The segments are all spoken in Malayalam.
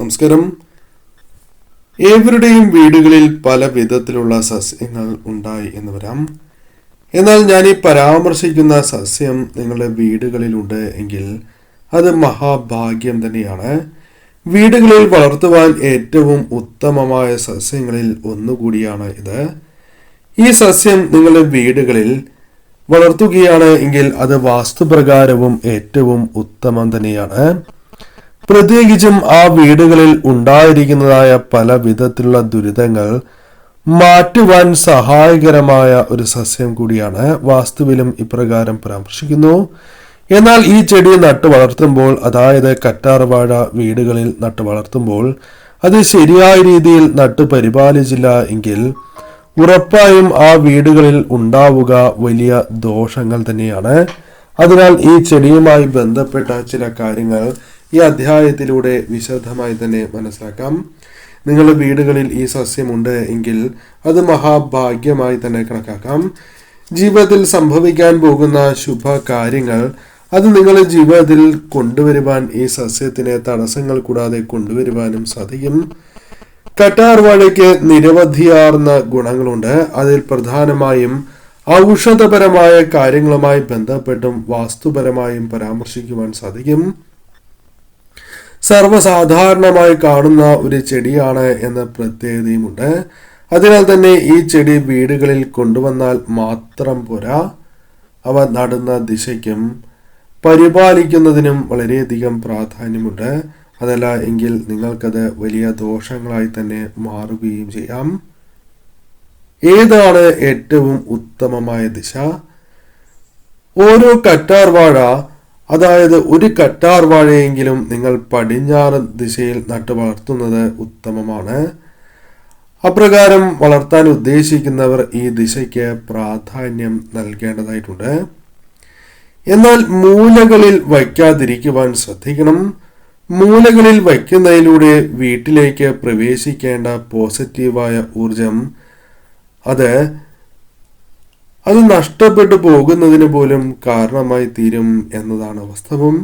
നമസ്കാരം. ഏവരുടെയും വീടുകളിൽ പല വിധത്തിലുള്ള സസ്യങ്ങൾ ഉണ്ടായി എന്ന് വരാം. എന്നാൽ ഞാൻ ഈ പരാമർശിക്കുന്ന സസ്യം നിങ്ങളുടെ വീടുകളിലുണ്ട് എങ്കിൽ അത് മഹാഭാഗ്യം തന്നെയാണ്. വീടുകളിൽ വളർത്തുവാൻ ഏറ്റവും ഉത്തമമായ സസ്യങ്ങളിൽ ഒന്നുകൂടിയാണ് ഇത്. ഈ സസ്യം നിങ്ങളുടെ വീടുകളിൽ വളർത്തുകയാണ് എങ്കിൽ അത് വാസ്തുപ്രകാരവും ഏറ്റവും ഉത്തമം തന്നെയാണ്. പ്രത്യേകിച്ചും ആ വീടുകളിൽ ഉണ്ടായിരിക്കുന്നതായ പല വിധത്തിലുള്ള ദുരിതങ്ങൾ മാറ്റുവാൻ സഹായകരമായ ഒരു സസ്യം കൂടിയാണ് വാസ്തുവിലും ഇപ്രകാരം പരാമർശിക്കുന്നു. എന്നാൽ ഈ ചെടി നട്ടു വളർത്തുമ്പോൾ അതായത് കറ്റാർവാഴ വീടുകളിൽ നട്ടു വളർത്തുമ്പോൾ അത് ശരിയായ രീതിയിൽ നട്ടു പരിപാലിച്ചില്ല എങ്കിൽ ഉറപ്പായും ആ വീടുകളിൽ ഉണ്ടാവുക വലിയ ദോഷങ്ങൾ തന്നെയാണ്. അതിനാൽ ഈ ചെടിയുമായി ബന്ധപ്പെട്ട ചില കാര്യങ്ങൾ ഈ അധ്യായത്തിലൂടെ വിശദമായി തന്നെ മനസ്സിലാക്കാം. നിങ്ങളുടെ വീടുകളിൽ ഈ സസ്യമുണ്ട് എങ്കിൽ അത് മഹാഭാഗ്യമായി തന്നെ കണക്കാക്കാം. ജീവിതത്തിൽ സംഭവിക്കാൻ പോകുന്ന ശുഭ കാര്യങ്ങൾ അത് നിങ്ങളുടെ ജീവിതത്തിൽ കൊണ്ടുവരുവാൻ ഈ സസ്യത്തിന് തടസ്സങ്ങൾ കൂടാതെ കൊണ്ടുവരുവാനും സാധിക്കും. കറ്റാർ വാഴയ്ക്ക് നിരവധിയാർന്ന ഗുണങ്ങളുണ്ട്. അതിൽ പ്രധാനമായും ഔഷധപരമായ കാര്യങ്ങളുമായി ബന്ധപ്പെട്ടും വാസ്തുപരമായും പരാമർശിക്കുവാൻ സാധിക്കും. സർവസാധാരണമായി കാണുന്ന ഒരു ചെടിയാണ് എന്ന പ്രത്യേകതയുമുണ്ട്. അതിനാൽ തന്നെ ഈ ചെടി വീടുകളിൽ കൊണ്ടുവന്നാൽ മാത്രം പോരാ. അവ നടുന്ന ദിശയ്ക്കും പരിപാലിക്കുന്നതിനും വളരെയധികം പ്രാധാന്യമുണ്ട്. അതല്ല എങ്കിൽ നിങ്ങൾക്കത് വലിയ ദോഷങ്ങളായി തന്നെ മാറുകയും ചെയ്യാം. ഏതാണ് ഏറ്റവും ഉത്തമമായ ദിശ? ഓരോ കറ്റാർ വാഴ അതായത് ഒരു കറ്റാർ വാഴയെങ്കിലും നിങ്ങൾ പടിഞ്ഞാറ് ദിശയിൽ നട്ടു വളർത്തുന്നത് ഉത്തമമാണ്. അപ്രകാരം വളർത്താൻ ഉദ്ദേശിക്കുന്നവർ ഈ ദിശയ്ക്ക് പ്രാധാന്യം നൽകേണ്ടതായിട്ടുണ്ട്. എന്നാൽ മൂലകളിൽ വയ്ക്കാതിരിക്കുവാൻ ശ്രദ്ധിക്കണം. മൂലകളിൽ വയ്ക്കുന്നതിലൂടെ വീട്ടിലേക്ക് പ്രവേശിക്കേണ്ട പോസിറ്റീവായ ഊർജം അത് അത് നഷ്ടപ്പെട്ടു പോകുന്നതിന് പോലും കാരണമായി തീരും എന്നതാണ് വാസ്തവം.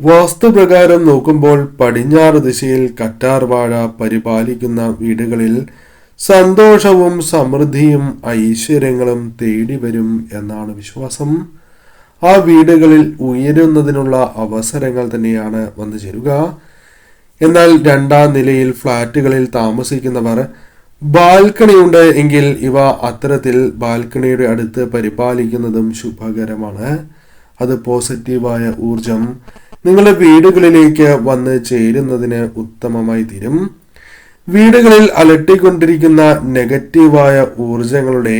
വാസ്തുപ്രകാരം നോക്കുമ്പോൾ പടിഞ്ഞാറ് ദിശയിൽ കറ്റാർ വാഴ പരിപാലിക്കുന്ന വീടുകളിൽ സന്തോഷവും സമൃദ്ധിയും ഐശ്വര്യങ്ങളും തേടി വരും എന്നാണ് വിശ്വാസം. ആ വീടുകളിൽ ഉയരുന്നതിനുള്ള അവസരങ്ങൾ തന്നെയാണ് വന്നു ചേരുക എന്നാൽ രണ്ടാം നിലയിൽ ഫ്ളാറ്റുകളിൽ താമസിക്കുന്നവർ ബാൽക്കണി ഉണ്ട് എങ്കിൽ ഇവ അത്തരത്തിൽ ബാൽക്കണിയുടെ അടുത്ത് പരിപാലിക്കുന്നതും ശുഭകരമാണ്. അത് പോസിറ്റീവായ ഊർജം നിങ്ങളുടെ വീടുകളിലേക്ക് വന്ന് ചേരുന്നതിന് ഉത്തമമായി തീരും. വീടുകളിൽ അലട്ടിക്കൊണ്ടിരിക്കുന്ന നെഗറ്റീവായ ഊർജങ്ങളുടെ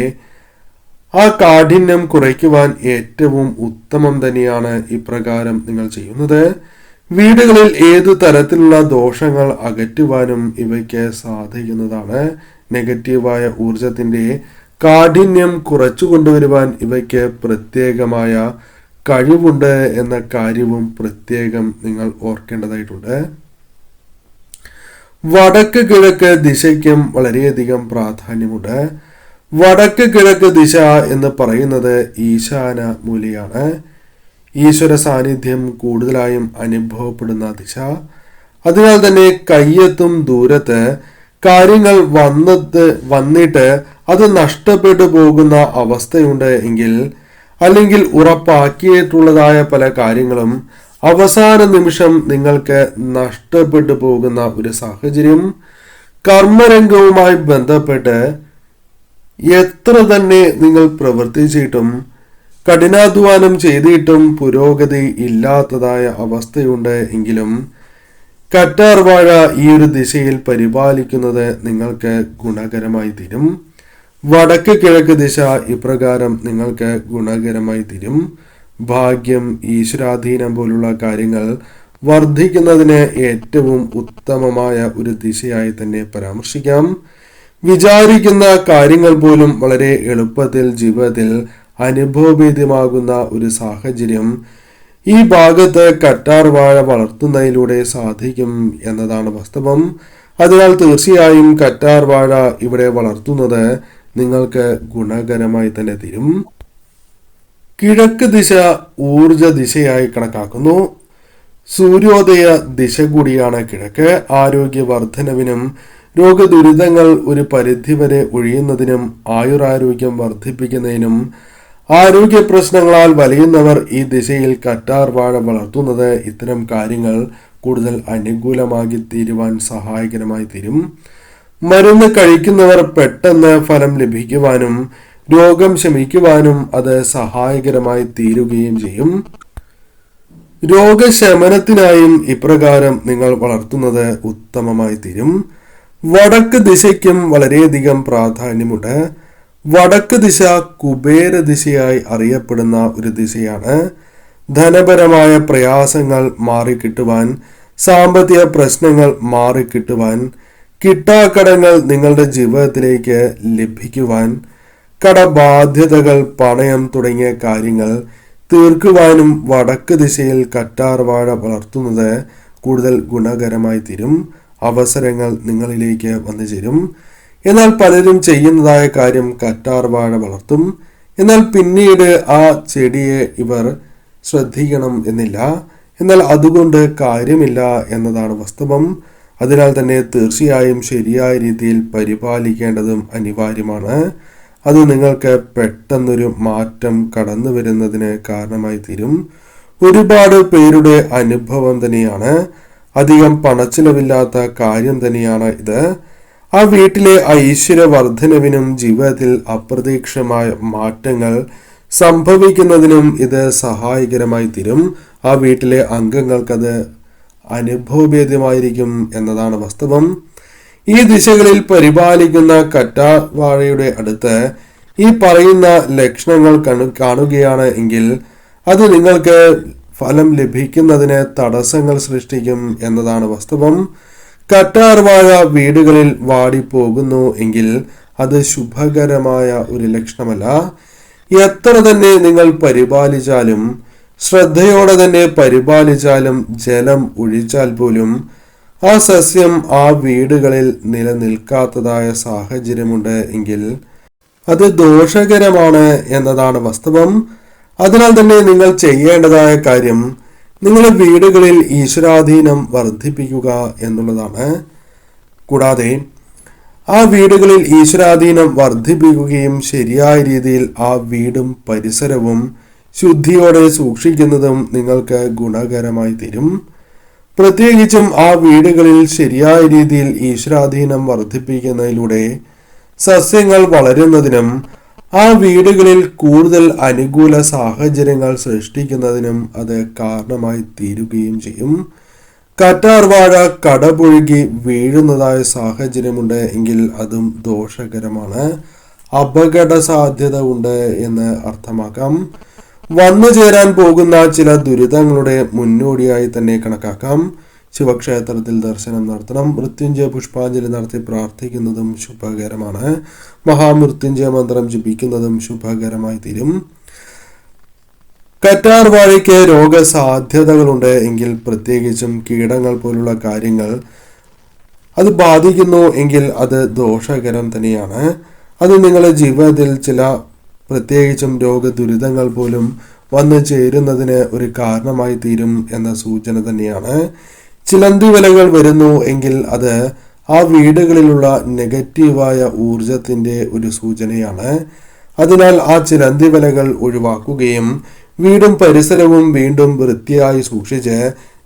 ആ കാഠിന്യം കുറയ്ക്കുവാൻ ഏറ്റവും ഉത്തമം തന്നെയാണ് ഇപ്രകാരം നിങ്ങൾ ചെയ്യുന്നത്. വീടുകളിൽ ഏതു തരത്തിലുള്ള ദോഷങ്ങൾ അകറ്റുവാനും ഇവയ്ക്ക് സാധിക്കുന്നതാണ്. നെഗറ്റീവായ ഊർജത്തിന്റെ കാഠിന്യം കുറച്ചു കൊണ്ടുവരുവാൻ ഇവയ്ക്ക് പ്രത്യേകമായ കഴിവുണ്ട് എന്ന കാര്യവും പ്രത്യേകം നിങ്ങൾ ഓർക്കേണ്ടതായിട്ടുണ്ട്. വടക്ക് കിഴക്ക് ദിശയ്ക്കും വളരെയധികം പ്രാധാന്യമുണ്ട്. വടക്ക് കിഴക്ക് ദിശ എന്ന് പറയുന്നത് ഈശാന മൂലയാണ്. ഈശ്വര സാന്നിധ്യം കൂടുതലായും അനുഭവപ്പെടുന്ന ദിശ. അതിനാൽ തന്നെ കയ്യെത്തും ദൂരത്ത് കാര്യങ്ങൾ വന്നത് വന്നിട്ട് അത് നഷ്ടപ്പെട്ടു പോകുന്ന അവസ്ഥയുണ്ട് എങ്കിൽ അല്ലെങ്കിൽ ഉറപ്പാക്കിയിട്ടുള്ളതായ പല കാര്യങ്ങളും അവസാന നിമിഷം നിങ്ങൾക്ക് നഷ്ടപ്പെട്ടു പോകുന്ന ഒരു സാഹചര്യം. കർമ്മരംഗവുമായി ബന്ധപ്പെട്ട് എത്ര തന്നെ നിങ്ങൾ പ്രവർത്തിച്ചിട്ടും കഠിനാധ്വാനം ചെയ്തിട്ടും പുരോഗതി ഇല്ലാത്തതായ അവസ്ഥയുണ്ട് എങ്കിലും കറ്റാർ വാഴ ഈ ഒരു ദിശയിൽ പരിപാലിക്കുന്നത് നിങ്ങൾക്ക് ഗുണകരമായി തീരും. വടക്ക് കിഴക്ക് ദിശ ഇപ്രകാരം നിങ്ങൾക്ക് ഗുണകരമായി തീരും. ഭാഗ്യം ഈശ്വരാധീനം പോലുള്ള കാര്യങ്ങൾ വർദ്ധിക്കുന്നതിന് ഏറ്റവും ഉത്തമമായ ഒരു ദിശയായി തന്നെ പരാമർശിക്കാം. വിചാരിക്കുന്ന കാര്യങ്ങൾ പോലും വളരെ എളുപ്പത്തിൽ ജീവിതത്തിൽ അനുഭവഭേദ്യമാകുന്ന ഒരു സാഹചര്യം ഈ ഭാഗത്ത് കറ്റാർ വാഴ വളർത്തുന്നതിലൂടെ സാധിക്കും എന്നതാണ് വാസ്തവം. അതിനാൽ തീർച്ചയായും കറ്റാർ വാഴ ഇവിടെ വളർത്തുന്നത് നിങ്ങൾക്ക് ഗുണകരമായി തന്നെ തീരും. കിഴക്ക് ദിശ ഊർജ ദിശയായി കണക്കാക്കുന്നു. സൂര്യോദയ ദിശ കൂടിയാണ് കിഴക്ക്. ആരോഗ്യവർദ്ധനവിനും രോഗദുരിതങ്ങൾ ഒരു പരിധിവരെ ഒഴിയുന്നതിനും ആയുരാരോഗ്യം വർദ്ധിപ്പിക്കുന്നതിനും ആരോഗ്യ പ്രശ്നങ്ങളാൽ വലയുന്നവർ ഈ ദിശയിൽ കറ്റാർ വാഴ വളർത്തുന്നത് ഇത്തരം കാര്യങ്ങൾ കൂടുതൽ അനുകൂലമാക്കി തീരുവാൻ സഹായകരമായി തീരും. മരുന്ന് കഴിക്കുന്നവർ പെട്ടെന്ന് ഫലം ലഭിക്കുവാനും രോഗം ശമിക്കുവാനും അത് സഹായകരമായി തീരുകയും ചെയ്യും. രോഗശമനത്തിനായും ഇപ്രകാരം നിങ്ങൾ വളർത്തുന്നത് ഉത്തമമായി തീരും. വടക്ക് ദിശയ്ക്കും വളരെയധികം പ്രാധാന്യമുണ്ട്. വടക്ക് ദിശ കുബേര ദിശയായി അറിയപ്പെടുന്ന ഒരു ദിശയാണ്. ധനപരമായ പ്രയാസങ്ങൾ മാറിക്കിട്ടുവാൻ സാമ്പത്തിക പ്രശ്നങ്ങൾ മാറിക്കിട്ടുവാൻ കിട്ടാക്കടങ്ങൾ നിങ്ങളുടെ ജീവിതത്തിലേക്ക് ലഭിക്കുവാൻ കടബാധ്യതകൾ പണയം തുടങ്ങിയ കാര്യങ്ങൾ തീർക്കുവാനും വടക്ക് ദിശയിൽ കറ്റാർ വാഴ വളർത്തുന്നത് കൂടുതൽ ഗുണകരമായി തീരും അവസരങ്ങൾ നിങ്ങളിലേക്ക് വന്നു ചേരും എന്നാൽ പലരും ചെയ്യുന്നതായ കാര്യം കറ്റാർ വാഴ വളർത്തും. എന്നാൽ പിന്നീട് ആ ചെടിയെ ഇവർ ശ്രദ്ധിക്കണം എന്നില്ല. എന്നാൽ അതുകൊണ്ട് കാര്യമില്ല എന്നതാണ് വാസ്തവം. അതിനാൽ തന്നെ തീർച്ചയായും ശരിയായ രീതിയിൽ പരിപാലിക്കേണ്ടതും അനിവാര്യമാണ്. അത് നിങ്ങൾക്ക് പെട്ടെന്നൊരു മാറ്റം കടന്നു വരുന്നതിന് കാരണമായി തീരും. ഒരുപാട് പേരുടെ അനുഭവം തന്നെയാണ്. അധികം പണച്ചിലവില്ലാത്ത കാര്യം തന്നെയാണ് ഇത്. ആ വീട്ടിലെ ഐശ്വര്യവർദ്ധനവിനും ജീവിതത്തിൽ അപ്രതീക്ഷമായ മാറ്റങ്ങൾ സംഭവിക്കുന്നതിനും ഇത് സഹായകരമായി തീരും. ആ വീട്ടിലെ അംഗങ്ങൾക്കത് അനുഭവഭേദ്യമായിരിക്കും എന്നതാണ് വാസ്തവം. ഈ ദിശകളിൽ പരിപാലിക്കുന്ന കറ്റാവാഴയുടെ അടുത്ത് ഈ പറയുന്ന ലക്ഷണങ്ങൾ കാണുകയാണ് എങ്കിൽ അത് നിങ്ങൾക്ക് ഫലം ലഭിക്കുന്നതിന് തടസ്സങ്ങൾ സൃഷ്ടിക്കും എന്നതാണ് വാസ്തവം. കറ്റാർ വീടുകളിൽ വാടിപ്പോകുന്നു എങ്കിൽ അത് ശുഭകരമായ ഒരു ലക്ഷണമല്ല. എത്ര തന്നെ നിങ്ങൾ പരിപാലിച്ചാലും ശ്രദ്ധയോടെ തന്നെ പരിപാലിച്ചാലും ജലം ഒഴിച്ചാൽ പോലും ആ സസ്യം ആ വീടുകളിൽ നിലനിൽക്കാത്തതായ സാഹചര്യമുണ്ട് എങ്കിൽ അത് ദോഷകരമാണ് എന്നതാണ് വാസ്തവം. അതിനാൽ തന്നെ നിങ്ങൾ ചെയ്യേണ്ടതായ കാര്യം നിങ്ങളുടെ വീടുകളിൽ ഈശ്വരാധീനം വർദ്ധിപ്പിക്കുക എന്നുള്ളതാണ്. കൂടാതെ ആ വീടുകളിൽ ഈശ്വരാധീനം വർദ്ധിപ്പിക്കുകയും ശരിയായ രീതിയിൽ ആ വീടും പരിസരവും ശുദ്ധിയോടെ സൂക്ഷിക്കുന്നതും നിങ്ങൾക്ക് ഗുണകരമായി തീരും. പ്രത്യേകിച്ചും ആ വീടുകളിൽ ശരിയായ രീതിയിൽ ഈശ്വരാധീനം വർദ്ധിപ്പിക്കുന്നതിലൂടെ സസ്യങ്ങൾ വളരുന്നതിനും ആ വീടുകളിൽ കൂടുതൽ അനുകൂല സാഹചര്യങ്ങൾ സൃഷ്ടിക്കുന്നതിനും അത് കാരണമായി തീരുകയും ചെയ്യും. കറ്റാർ വാഴ കടപുഴുകി വീഴുന്നതായ സാഹചര്യമുണ്ട് എങ്കിൽ അതും ദോഷകരമാണ്. അപകട സാധ്യത ഉണ്ട് എന്ന് അർത്ഥമാക്കാം. വന്നു ചേരാൻ പോകുന്ന ചില ദുരിതങ്ങളുടെ മുന്നോടിയായി തന്നെ കണക്കാക്കാം. ശിവക്ഷേത്രത്തിൽ ദർശനം നടത്തണം. മൃത്യുഞ്ജയ പുഷ്പാഞ്ജലി നടത്തി പ്രാർത്ഥിക്കുന്നതും ശുഭകരമാണ്. മഹാമൃത്യുഞ്ജയ മന്ത്രം ജപിക്കുന്നതും ശുഭകരമായി തീരും. കറ്റാർ വാഴയ്ക്ക് രോഗസാധ്യതകളുണ്ട് എങ്കിൽ പ്രത്യേകിച്ചും കീടങ്ങൾ പോലുള്ള കാര്യങ്ങൾ അത് ബാധിക്കുന്നു എങ്കിൽ അത് ദോഷകരം തന്നെയാണ്. അത് നിങ്ങളുടെ ജീവിതത്തിൽ ചില പ്രത്യേകിച്ചും രോഗദുരിതങ്ങൾ പോലും വന്നു ചേരുന്നതിന് ഒരു കാരണമായി തീരും എന്ന സൂചന തന്നെയാണ്. ചിലന്തി വിലകൾ വരുന്നു എങ്കിൽ അത് ആ വീടുകളിലുള്ള നെഗറ്റീവായ ഊർജത്തിന്റെ ഒരു സൂചനയാണ്. അതിനാൽ ആ ചിലന്തി വിലകൾ ഒഴിവാക്കുകയും വീടും പരിസരവും വീണ്ടും വൃത്തിയായി സൂക്ഷിച്ച്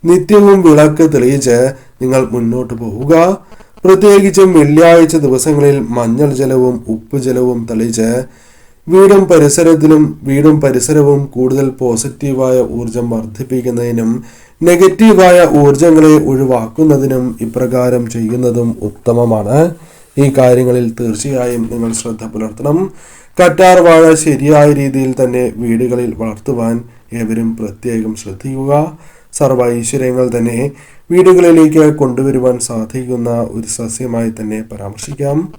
നിത്യവും വിളക്ക് തെളിയിച്ച് നിങ്ങൾ മുന്നോട്ട് പോവുക. പ്രത്യേകിച്ചും വെള്ളിയാഴ്ച ദിവസങ്ങളിൽ മഞ്ഞൾ ജലവും ഉപ്പ് ജലവും തെളിച്ച് വീടും പരിസരത്തിലും വീടും പരിസരവും കൂടുതൽ പോസിറ്റീവായ ഊർജം വർദ്ധിപ്പിക്കുന്നതിനും നെഗറ്റീവായ ഊർജങ്ങളെ ഒഴിവാക്കുന്നതിനും ഇപ്രകാരം ചെയ്യുന്നതും ഉത്തമമാണ്. ഈ കാര്യങ്ങളിൽ തീർച്ചയായും നിങ്ങൾ ശ്രദ്ധ പുലർത്തണം. കറ്റാർ വാഴ ശരിയായ രീതിയിൽ തന്നെ വീടുകളിൽ വളർത്തുവാൻ ഏവരും പ്രത്യേകം ശ്രദ്ധിക്കുക. സർവ ഐശ്വര്യങ്ങൾ തന്നെ വീടുകളിലേക്ക് കൊണ്ടുവരുവാൻ സാധിക്കുന്ന ഒരു സസ്യമായി തന്നെ പരാമർശിക്കാം.